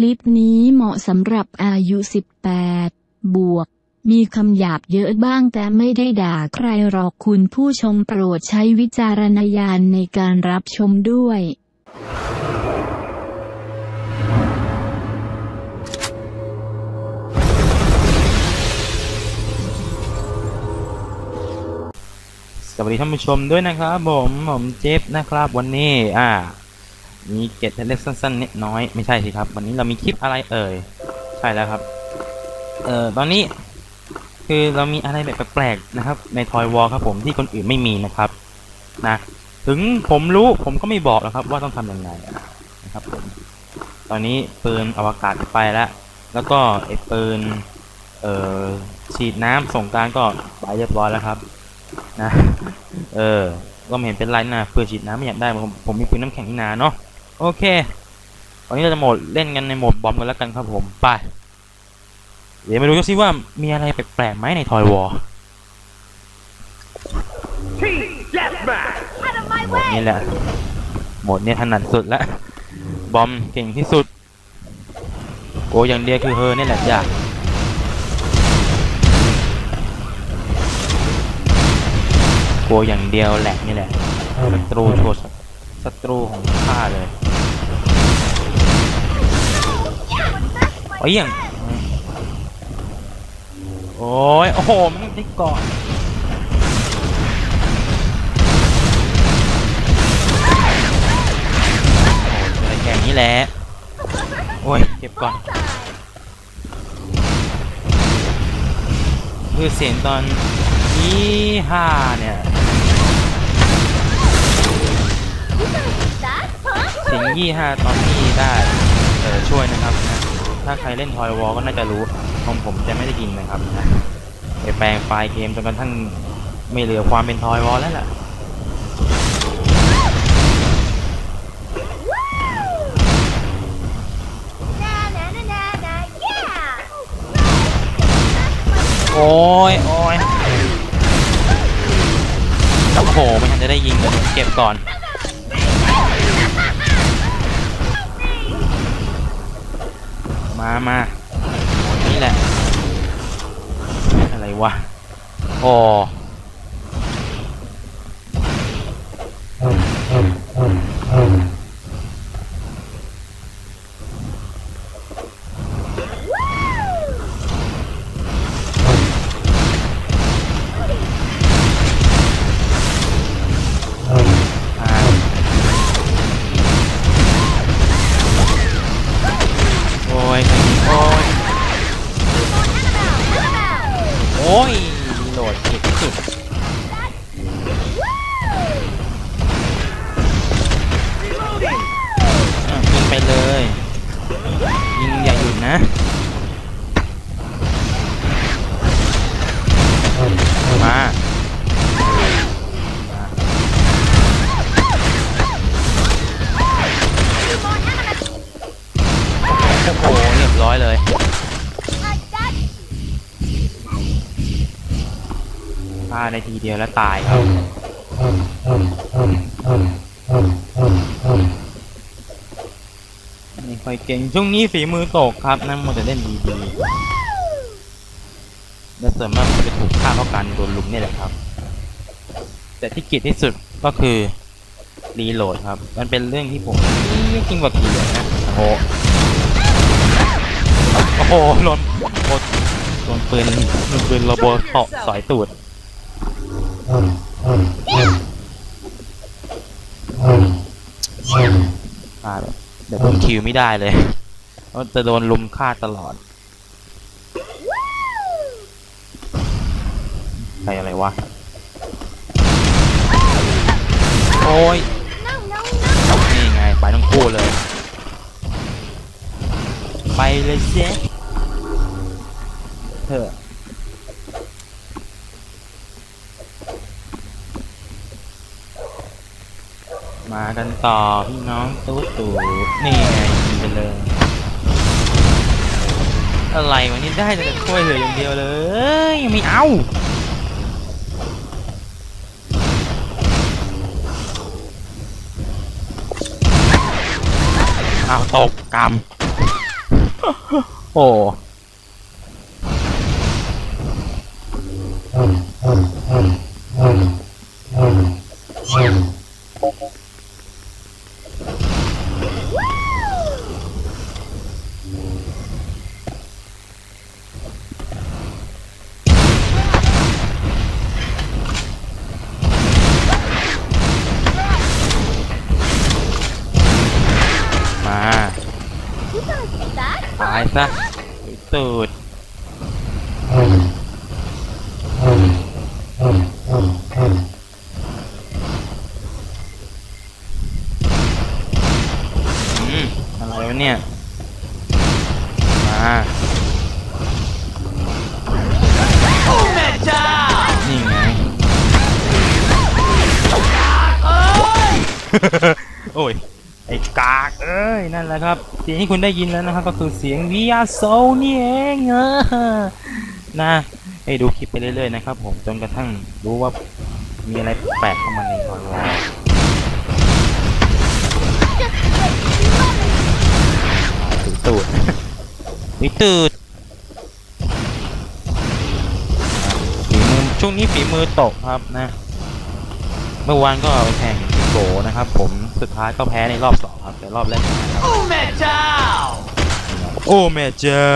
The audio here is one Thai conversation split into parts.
คลิปนี้เหมาะสำหรับอายุ 18 บวก มีคำหยาบเยอะบ้างแต่ไม่ได้ด่าใครหรอกคุณผู้ชมโปรดใช้วิจารณญาณในการรับชมด้วยสวัสดีท่านผู้ชมด้วยนะครับผมผมเจฟนะครับวันนี้อ่า มีเกร็ดเล็กสั้นๆนิดน้อยไม่ใช่สิครับ วันนี้เรามีคลิปอะไรเอ่ย ใช่แล้วครับ เอ่อตอนนี้คือเรามีอะไรแบบแปลกๆนะครับ ในทอยวอลครับผมที่คนอื่นไม่มีนะครับนะถึงผมรู้ผมก็ไม่บอกนะครับ ว่าต้องทำยังไงนะครับผมตอนนี้ปืนอวกาศไปแล้วแล้วก็ไอ้ปืนเอ่อฉีดน้ำส่งการก็ไปเรียบร้อยแล้วครับนะเออก็ไม่เห็นเป็นไรนะเพื่อฉีดน้ำไม่อยากได้ผมผมมีปืนน้ำแข็งนี่นาเนาะ โอเค วันนี้เราจะโหมดเล่นกันในโหมดบอมกันแล้วกันครับผมไป เดี๋ยวมาดูกันสิว่ามีอะไรแปลกๆไหมในทอยวอล Team Deathmatch! โหมดนี้แหละ โหมดนี้ถนัดสุดละ บอมเก่งที่สุดโกอย่างเดียวคือเฮอนี่แหละจ้ะโกอย่างเดียวแหละนี่แหละศัตรูโชว์ศัตรูของข้าเลย โอ้ยยังโอ้ยโอ้โหมันได้เกาะอะไรแค่นี้แหละโอ้ยเก็บก่อนคือเสียงตอนยี่ห้าเนี่ยเสียงยี่ห้าตอนนี้ได้เออช่วยนะครับนะ ถ้าใครเล่นทอยวอลก็น่าจะรู้ของผมจะไม่ได้ยินนะครับนะไปแปลงไฟล์เกมจนกระทั่งไม่เหลือความเป็นทอยวอลแล้วล่ะโอ้ยโอ้ยโอ้โหไม่ทันจะได้ยิงเลยเก็บก่อน มามานี่แหละ อะไรวะ อ๋อ มา โอ้โหเรียบร้อยเลย ฆ่าในทีเดียวแล้วตายครับ ไม่ค่ อยเก่งช่วงนี้ฝีมือตกครับนั่นมัวแต่เล่นดีๆและส่วนมากจะถูกฆ่าเพราะการโดนลุมนี่แหละครับ แต่ที่เกลียดที่สุดก็คือรีโหลดครับ มันเป็นเรื่องที่ผมจริงกว่าเกลียดนะโอ้โหโอ้โหโดนโดนโดนปืนโดนปืนโรโบเกาะสอยตูดฆ่าเลย วผมคิวไม่ได้เลยเพราะจะโดนลุมฆ่าตลอดใครอะไรวะ โอ้ยนี่ไง ไปทั้งคู่เลย ไปเลยเจ๊เถอะ มากันต่อพี่น้องตู้ตู่นี่ไงยิงไปเลย อะไรวันนี้ได้แต่ช่วยเหลืออย่างเดียวเลยยังไม่เอาเอาตกกรรมโอ้ ตายซะตูดอืมอะไรวะเนี่ย มานี่ไงโอ้ย ไอ้กากเอ้ยนั่นแหละครับเสียงที่คุณได้ยินแล้วนะครับก็คือเสียงวิยาโซนี่เองเออนะให้ดูคลิปไปเรื่อยๆนะครับผมจนกระทั่งรู้ว่ามีอะไรแปลกเข้ามาในออนไลน์ตูดวิตูดฝีมือช่วงนี้ฝีมือตกครับนะ เมื่อวานก็เอาไปแข่ง โกนะครับ ผมสุดท้ายก็แพ้ในรอบสองครับแต่รอบแรกชนะครับโอ้แม่เจ้าโอ้แม่เจ้า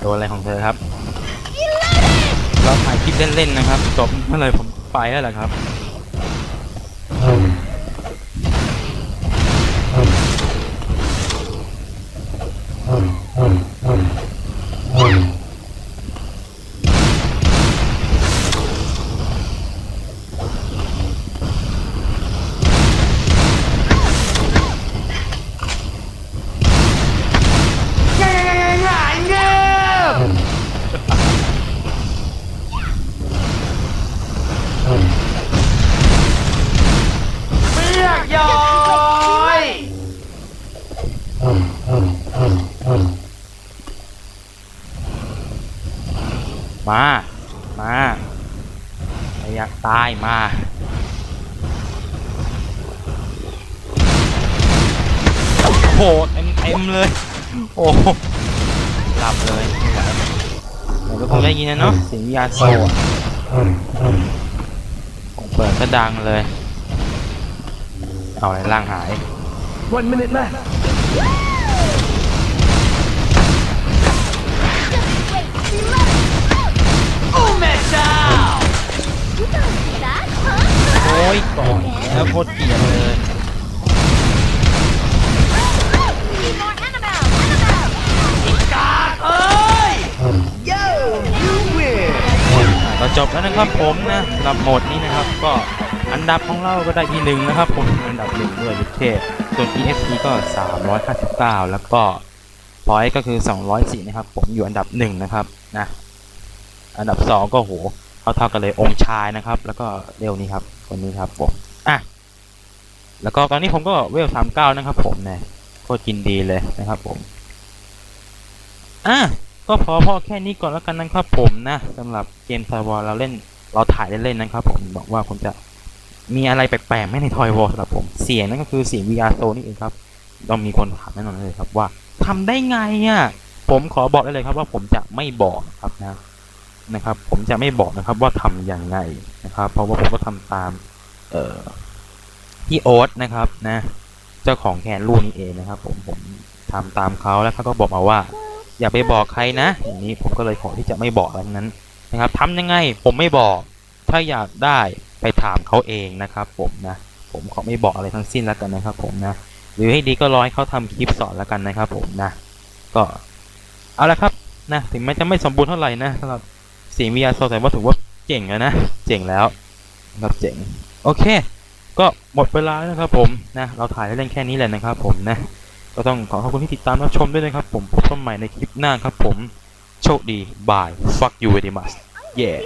โดนอะไรของเธอครับ เราถ่ายคลิปเล่นๆนะครับ จบเมื่อไหรผมไปแล้วแหละครับ ตายมาโหเต็มเต็มๆเลย โอ้โหหลับเลยเดี๋ยวก็คงได้ยินนะเนาะเสียงยาโซอะผมเปิดก็ดังเลย เอาอะไรล่างหาย One minute left. โอ้ ยก่อนแล้วโคตรเกลียดเลยก็จบแล้วนะครับผมนะสำหรับโหมดนี้นะครับก็อันดับของเราก็ได้ที่หนึ่งนะครับผมอันดับหนึ่งด้วยยุทเทพส่วน EXP ก็ 359 แล้วก็พอยก็คือ 204 นะครับ ผมอยู่อันดับหนึ่งนะครับนะอันดับสองก็โห เขาเท่ากันเลยองค์ชายนะครับ แล้วก็เร็วนี้ครับคนนี้ครับผมอะแล้วก็ตอนนี้ผมก็เวล39นะครับผมเนี่ยโคตรกินดีเลยนะครับผมอะก็พอพอแค่นี้ก่อนแล้วกันนะครับผมนะสำหรับเกมทอยวอลเราเล่นเราถ่ายเล่นๆนะครับผมบอกว่าผมจะมีอะไรแปลกๆไม่ในทอยวอลสำหรับผม เสียงนั่นก็คือเสียง VR โซนี่เองครับต้องมีคนถามแน่นอนเลยครับว่าทำได้ไงอะผมขอบอกได้เลยครับว่าผมจะไม่บอกครับนะ นะครับ ผมจะไม่บอกนะครับว่าทำยังไงนะครับ เพราะว่าผมก็ทำตามเออพี่โอ๊ตนะครับนะเจ้าของแคนลูกนี่เองนะครับ ผมผมทำตามเขาแล้วเขาก็บอกมาว่า อย่าไปบอกใครนะอย่างนี้ผมก็เลยขอที่จะไม่บอกอะไรทั้งนั้นนะครับทำยังไงผมไม่บอกถ้าอยากได้ไปถามเขาเองนะครับ ผมนะผมขอไม่บอกอะไรทั้งสิ้นแล้วกันนะครับ ผมนะหรือให้ดีก็รอให้เขาทำคลิปสอนแล้วกันนะครับ ผมนะ ก็เอาละครับนะถึงแม้จะไม่สมบูรณ์เท่าไหร่นะสำหรับ สียง VR โซแต่ว่าถือว่าเจ๋งแล้วนะ เจ๋งแล้วนะครับเจ๋ง โอเค ก็หมดเวลาแล้วนะครับผมนะ เราถ่ายเล่นแค่นี้แหละนะครับผมนะ ก็ต้องขอขอบคุณที่ติดตามรับชมด้วยนะครับ ผมพบกันใหม่ในคลิปหน้าครับผม โชคดีบาย fuck you very much yeah